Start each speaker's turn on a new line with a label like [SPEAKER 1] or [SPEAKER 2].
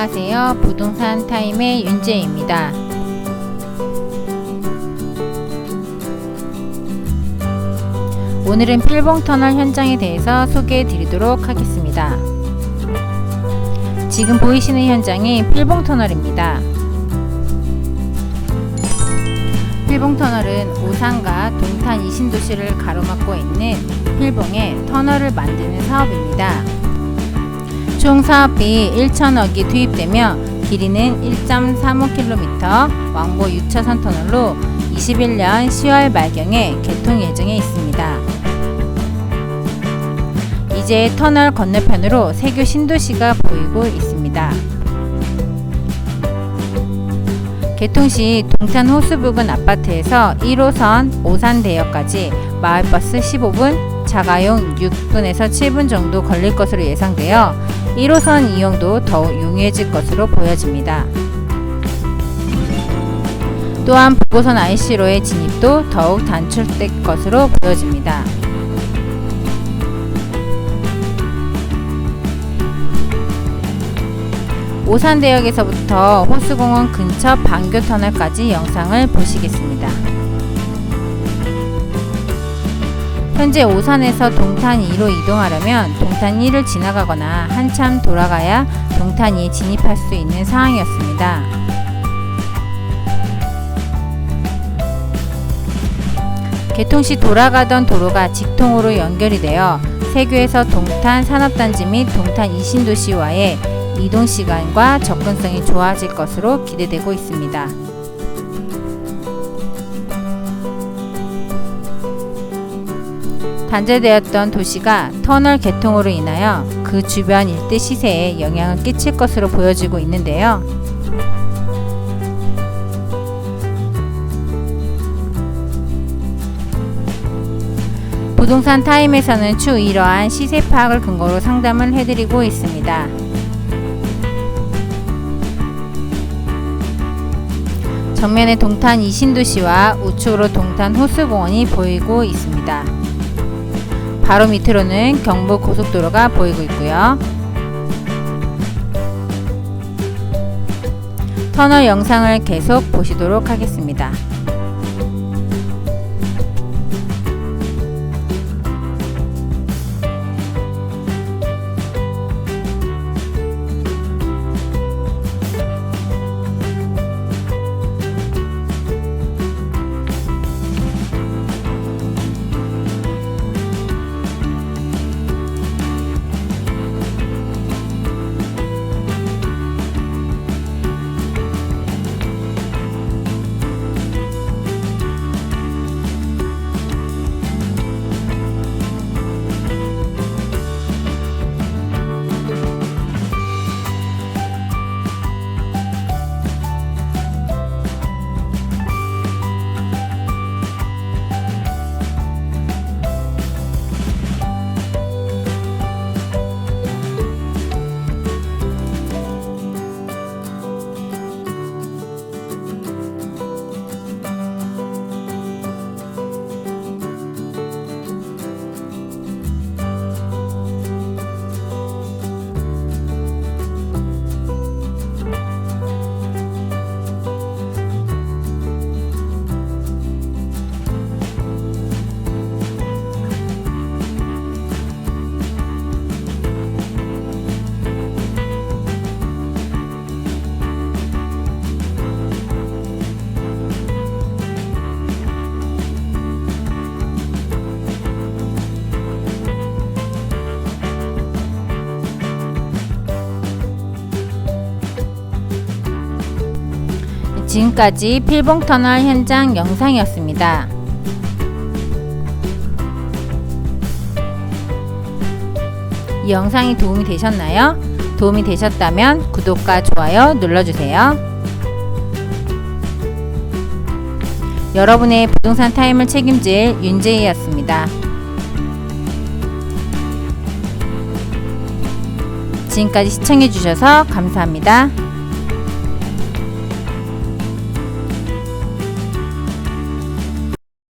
[SPEAKER 1] 안녕하세요. 부동산 타임의 윤재입니다. 오늘은 필봉터널 현장에 대해서 소개해 드리도록 하겠습니다. 지금 보이시는 현장이 필봉터널입니다. 필봉터널은 오산과 동탄 이신도시를 가로막고 있는 필봉에 터널을 만드는 사업입니다. 총 사업비 1천억이 투입되며 길이는 1.35km, 왕복 6차선 터널로 21년 10월 말경에 개통 예정에 있습니다. 이제 터널 건너편으로 세교 신도시가 보이고 있습니다. 개통 시 동탄 호수 부근 아파트에서 1호선 오산대역까지 마을버스 15분, 자가용 6분에서 7분 정도 걸릴 것으로 예상되어 1호선 이용도 더욱 용이해질 것으로 보여집니다. 또한 북고선 IC로의 진입도 더욱 단축될 것으로 보여집니다. 오산대역에서부터 호수공원 근처 방교터널까지 영상을 보시겠습니다. 현재 오산에서 동탄 2로 이동하려면 동탄 1을 지나가거나 한참 돌아가야 동탄 2에 진입할 수 있는 상황이었습니다. 개통 시 돌아가던 도로가 직통으로 연결이 되어 세교에서 동탄 산업단지 및 동탄 이신도시와의 이동 시간과 접근성이 좋아질 것으로 기대되고 있습니다. 단절되었던 도시가 터널 개통으로 인하여 그 주변 일대 시세에 영향을 끼칠 것으로 보여지고 있는데요. 부동산 타임에서는 추 이러한 시세 파악을 근거로 상담을 해드리고 있습니다. 정면에 동탄 이신도시와 우측으로 동탄 호수공원이 보이고 있습니다. 바로 밑으로는 경부 고속도로가 보이고 있고요. 터널 영상을 계속 보시도록 하겠습니다. 지금까지 필봉터널 현장 영상이었습니다. 이 영상이 도움이 되셨나요? 도움이 되셨다면 구독과 좋아요 눌러주세요. 여러분의 부동산 타임을 책임질 윤재희였습니다. 지금까지 시청해주셔서 감사합니다.